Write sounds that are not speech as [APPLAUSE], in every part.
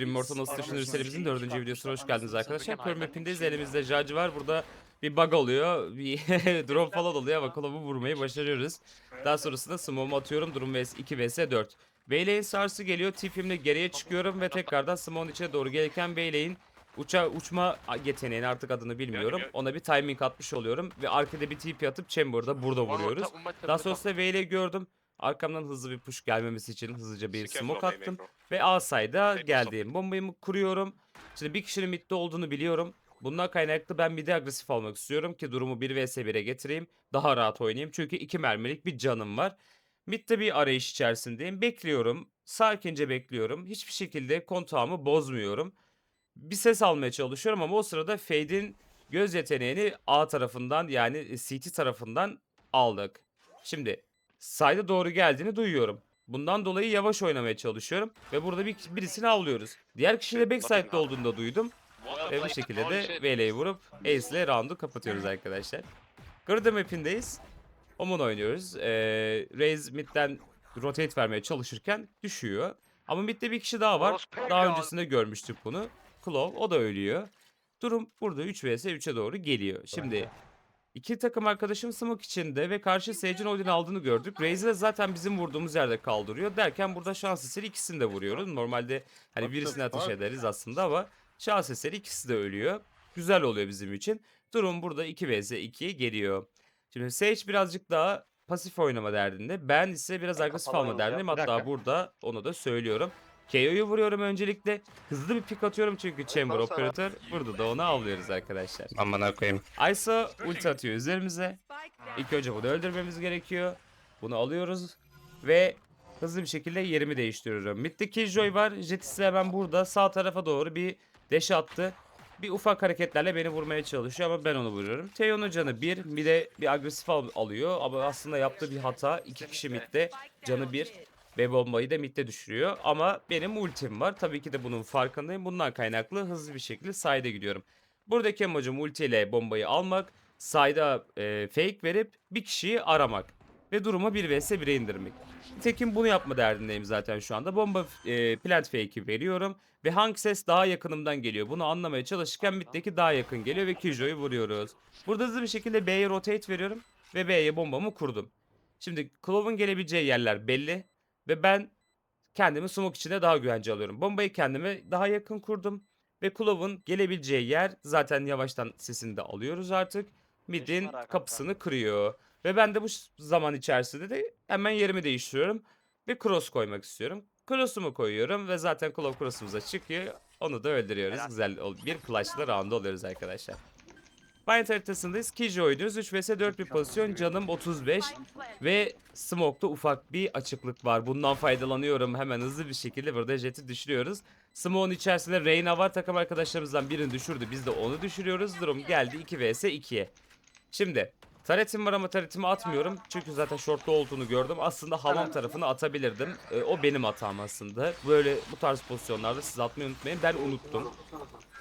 Immortal Nasıl Düşünür serimizin dördüncü videosuna hoş geldiniz arkadaşlar. Pearl Map'indeyiz. Elimizde Judge var. Burada bir bug oluyor. Bir [LAUGHS] drop falan oluyor ama kolabı vurmayı başarıyoruz. Daha sonrasında smoke'umu atıyorum. Durum vs 2 vs 4. Beyleğin sarsı geliyor. Tipimle geriye çıkıyorum ve tekrardan smoke'un içine doğru gelirken Beyleğin uça uçma yeteneğini artık adını bilmiyorum. Ona bir timing atmış oluyorum ve arkada bir TP atıp chamber'da burada vuruyoruz. Daha sonrasında Beyleği gördüm. Arkamdan hızlı bir push gelmemesi için hızlıca bir smoke attım. Ve A sayda geldiğim bombayı kuruyorum. Şimdi bir kişinin midde olduğunu biliyorum. Bundan kaynaklı ben midde agresif almak istiyorum ki durumu 1 vs 1'e getireyim. Daha rahat oynayayım. Çünkü 2 mermilik bir canım var. Midde bir arayış içerisindeyim. Bekliyorum. Sakince bekliyorum. Hiçbir şekilde kontağımı bozmuyorum. Bir ses almaya çalışıyorum ama o sırada Fade'in göz yeteneğini A tarafından yani CT tarafından aldık. Şimdi side'a doğru geldiğini duyuyorum. Bundan dolayı yavaş oynamaya çalışıyorum ve burada bir, birisini avlıyoruz. Diğer kişi de backside'de olduğunu da duydum. Ve bu şekilde de VL'yi vurup Ace ile round'u kapatıyoruz arkadaşlar. Gırda map'indeyiz. Omun oynuyoruz. Ee, Raze midden rotate vermeye çalışırken düşüyor. Ama midde bir kişi daha var. Daha öncesinde görmüştük bunu. Claw o da ölüyor. Durum burada 3 vs 3'e doğru geliyor. Şimdi İki takım arkadaşım smoke içinde ve karşı Sage'in Odin aldığını gördük. Raze de zaten bizim vurduğumuz yerde kaldırıyor. Derken burada şans eseri ikisini de vuruyoruz. Normalde hani birisini ateş ederiz aslında ama şans eseri ikisi de ölüyor. Güzel oluyor bizim için. Durum burada 2 vs 2'ye geliyor. Şimdi Sage birazcık daha pasif oynama derdinde. Ben ise biraz agresif alma derdindeyim. Hatta burada onu da söylüyorum. KO'yu vuruyorum öncelikle. Hızlı bir pick atıyorum çünkü Chamber Operator. Burada da onu avlıyoruz arkadaşlar. Amına koyayım. Aysa ulti atıyor üzerimize. İlk önce bunu öldürmemiz gerekiyor. Bunu alıyoruz ve hızlı bir şekilde yerimi değiştiriyorum. Mid'de Killjoy var. Jet ise hemen burada sağ tarafa doğru bir deş attı. Bir ufak hareketlerle beni vurmaya çalışıyor ama ben onu vuruyorum. Teo'nun canı 1. Mid'e bir agresif al- alıyor ama aslında yaptığı bir hata. iki kişi mid'de canı 1 ve bombayı da mid'de düşürüyor. Ama benim ultim var. Tabii ki de bunun farkındayım. Bundan kaynaklı hızlı bir şekilde side'e gidiyorum. Buradaki amacım ultiyle bombayı almak, side'a e, fake verip bir kişiyi aramak ve durumu 1 vs 1'e indirmek. Tekin bunu yapma derdindeyim zaten şu anda. Bomba e, plant fake'i veriyorum ve hangi ses daha yakınımdan geliyor bunu anlamaya çalışırken middeki daha yakın geliyor ve Killjoy'u vuruyoruz. Burada hızlı bir şekilde B'ye rotate veriyorum ve B'ye bombamı kurdum. Şimdi Clove'un gelebileceği yerler belli ve ben kendimi smoke içinde daha güvence alıyorum. Bombayı kendime daha yakın kurdum. Ve Clove'un gelebileceği yer zaten yavaştan sesini de alıyoruz artık. Mid'in kapısını kırıyor. Ve ben de bu zaman içerisinde de hemen yerimi değiştiriyorum. Ve cross koymak istiyorum. Cross'umu koyuyorum ve zaten Clove cross'umuza çıkıyor. Onu da öldürüyoruz. Güzel bir clutch'la round oluyoruz arkadaşlar. Bind haritasındayız. Killjoy oynuyoruz. 3 vs 4 bir pozisyon. Canım 35. Ve Smoke'da ufak bir açıklık var. Bundan faydalanıyorum. Hemen hızlı bir şekilde burada jeti düşürüyoruz. Smoke'un içerisinde Reyna var. Takım arkadaşlarımızdan birini düşürdü. Biz de onu düşürüyoruz. Durum geldi 2 vs 2'ye. Şimdi Taretim var ama taretimi atmıyorum. Çünkü zaten shortlu olduğunu gördüm. Aslında hamam tarafını atabilirdim. Ee, o benim hatam aslında. Böyle bu tarz pozisyonlarda siz atmayı unutmayın. Ben unuttum.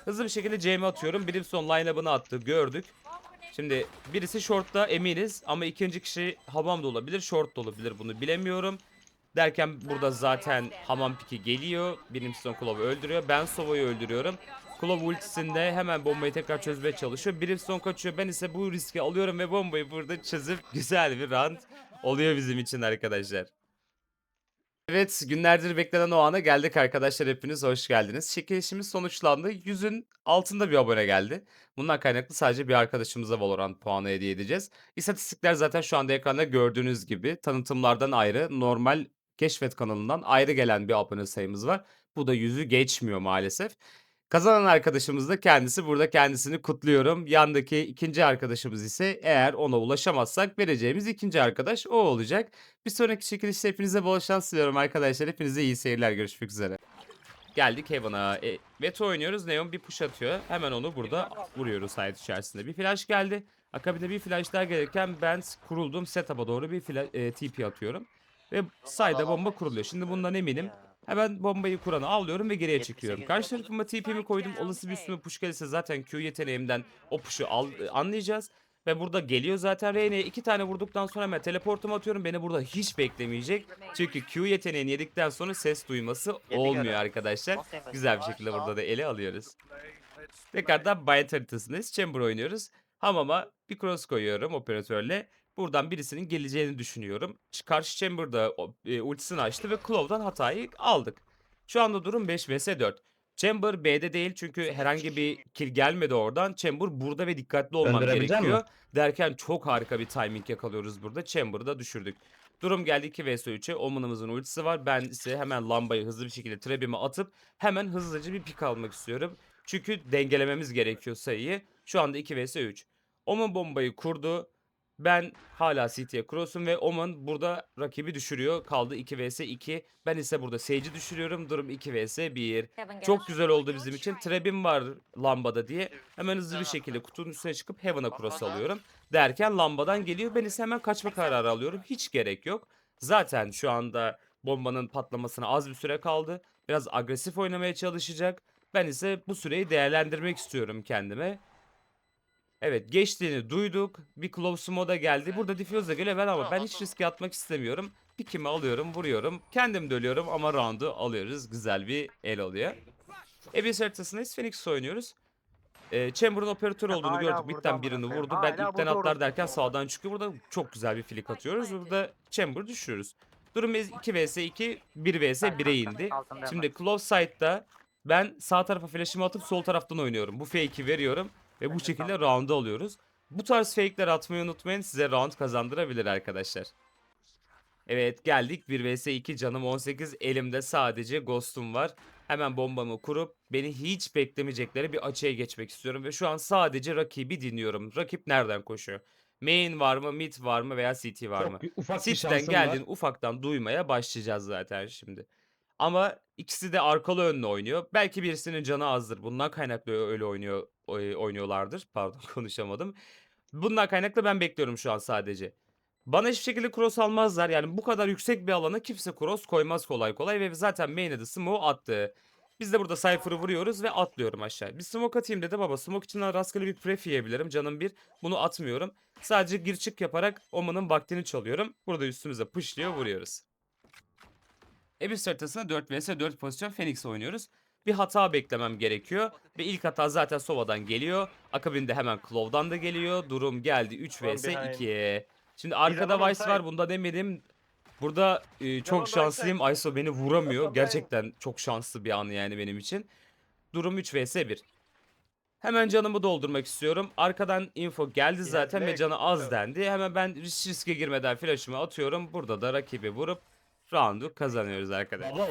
Hızlı bir şekilde Jamie atıyorum. Brimstone line-up'ını attı. Gördük. Şimdi birisi short'ta eminiz ama ikinci kişi hamam da olabilir, short da olabilir bunu bilemiyorum. Derken burada zaten hamam piki geliyor. Brimstone Clove'u öldürüyor. Ben Sova'yı öldürüyorum. Clove ultisinde hemen bombayı tekrar çözmeye çalışıyor. Brimstone kaçıyor. Ben ise bu riski alıyorum ve bombayı burada çözüp güzel bir round oluyor bizim için arkadaşlar. Evet günlerdir beklenen o ana geldik arkadaşlar hepiniz hoş geldiniz. Çekilişimiz sonuçlandı. Yüzün altında bir abone geldi. Bundan kaynaklı sadece bir arkadaşımıza Valorant puanı hediye edeceğiz. İstatistikler zaten şu anda ekranda gördüğünüz gibi tanıtımlardan ayrı normal keşfet kanalından ayrı gelen bir abone sayımız var. Bu da yüzü geçmiyor maalesef. Kazanan arkadaşımız da kendisi. Burada kendisini kutluyorum. Yandaki ikinci arkadaşımız ise eğer ona ulaşamazsak vereceğimiz ikinci arkadaş o olacak. Bir sonraki çekilişte hepinize bol şans diliyorum arkadaşlar. Hepinize iyi seyirler. Görüşmek üzere. Geldik Heaven'a. E, Veto oynuyoruz. Neon bir push atıyor. Hemen onu burada vuruyoruz site içerisinde. Bir flash geldi. Akabinde bir flash daha gelirken ben kurulduğum setup'a doğru bir fla- e, TP atıyorum. Ve side'a bomba kuruluyor. Şimdi bundan eminim. Hemen bombayı kuranı avlıyorum ve geriye çekiyorum. Karşı tarafıma TP'mi koydum. Olası bir üstüme push gelirse zaten Q yeteneğimden o push'u al, anlayacağız. Ve burada geliyor zaten Reyne'ye iki tane vurduktan sonra hemen teleportumu atıyorum. Beni burada hiç beklemeyecek. Çünkü Q yeteneğini yedikten sonra ses duyması olmuyor arkadaşlar. Güzel bir şekilde burada da ele alıyoruz. Tekrardan Bayet haritasındayız. Chamber oynuyoruz. Hamama bir cross koyuyorum operatörle. Buradan birisinin geleceğini düşünüyorum. Karşı Chamber'da e, ultisini açtı ve Claw'dan hatayı aldık. Şu anda durum 5 vs 4. Chamber B'de değil çünkü herhangi bir kill gelmedi oradan. Chamber burada ve dikkatli olmam gerekiyor. misin? Derken çok harika bir timing yakalıyoruz burada. Chamber'ı da düşürdük. Durum geldi 2 vs 3'e. Omen'ımızın ultisi var. Ben ise hemen lambayı hızlı bir şekilde trebime atıp hemen hızlıca bir pik almak istiyorum. Çünkü dengelememiz gerekiyor sayıyı. Şu anda 2 vs 3. Omen bombayı kurdu. Ben hala CT'ye cross'um ve Omen burada rakibi düşürüyor. Kaldı 2 vs 2. Ben ise burada Sage'i düşürüyorum. Durum 2 vs 1. Çok güzel oldu bizim için. Trebim var lambada diye. Hemen hızlı bir şekilde kutunun üstüne çıkıp Heaven'a cross alıyorum. Derken lambadan geliyor. Ben ise hemen kaçma kararı alıyorum. Hiç gerek yok. Zaten şu anda bombanın patlamasına az bir süre kaldı. Biraz agresif oynamaya çalışacak. Ben ise bu süreyi değerlendirmek istiyorum kendime. Evet geçtiğini duyduk. Bir close moda geldi. Burada diffuse da geliyor ben ama ben hiç riske atmak istemiyorum. Pikimi alıyorum vuruyorum. Kendim de ölüyorum ama round'u alıyoruz. Güzel bir el oluyor. Abyss haritasındayız. Phoenix oynuyoruz. Ee, Chamber'ın operatör olduğunu Hala gördük. Mid'den birini vurdu. Ben Hala ilkten burada atlar derken sağdan çıkıyor. Burada çok güzel bir flick atıyoruz. Burada Chamber'ı düşürüyoruz. Durum 2 vs 2, 1 vs 1'e indi. Şimdi close side'da ben sağ tarafa flash'ımı atıp sol taraftan oynuyorum. Bu fake'i veriyorum ve bu şekilde round'u alıyoruz. Bu tarz fake'ler atmayı unutmayın. Size round kazandırabilir arkadaşlar. Evet geldik 1 vs 2 canım 18 elimde sadece ghost'um var. Hemen bombamı kurup beni hiç beklemeyecekleri bir açıya geçmek istiyorum ve şu an sadece rakibi dinliyorum. Rakip nereden koşuyor? Main var mı, mid var mı veya CT var mı? Çok bir- ufak Sit'ten geldiğin var. ufaktan duymaya başlayacağız zaten şimdi. Ama ikisi de arkalı önlü oynuyor. Belki birisinin canı azdır. Bundan kaynaklı öyle oynuyor oy- oynuyorlardır. [LAUGHS] Pardon konuşamadım. Bundan kaynaklı ben bekliyorum şu an sadece. Bana hiçbir şekilde cross almazlar. Yani bu kadar yüksek bir alana kimse cross koymaz kolay kolay. Ve zaten main'e de smoke attı. Biz de burada Cypher'ı vuruyoruz ve atlıyorum aşağı. Bir smoke atayım dedim ama smoke için rastgele bir pref yiyebilirim. Canım bir. Bunu atmıyorum. Sadece gir çık yaparak Oman'ın vaktini çalıyorum. Burada üstümüze pışlıyor vuruyoruz. Abyss haritasında 4 vs 4 pozisyon Phoenix oynuyoruz. Bir hata beklemem gerekiyor. Ve ilk hata zaten Sova'dan geliyor. Akabinde hemen Claw'dan da geliyor. Durum geldi 3 One vs behind. 2'ye. Şimdi arkada Vice var bunda demedim. Burada e, çok şanslıyım. Iso beni vuramıyor. Gerçekten çok şanslı bir an yani benim için. Durum 3 vs 1. Hemen canımı doldurmak istiyorum. Arkadan info geldi zaten ve canı az dendi. Hemen ben risk riske girmeden flash'ımı atıyorum. Burada da rakibi vurup round'u kazanıyoruz arkadaşlar.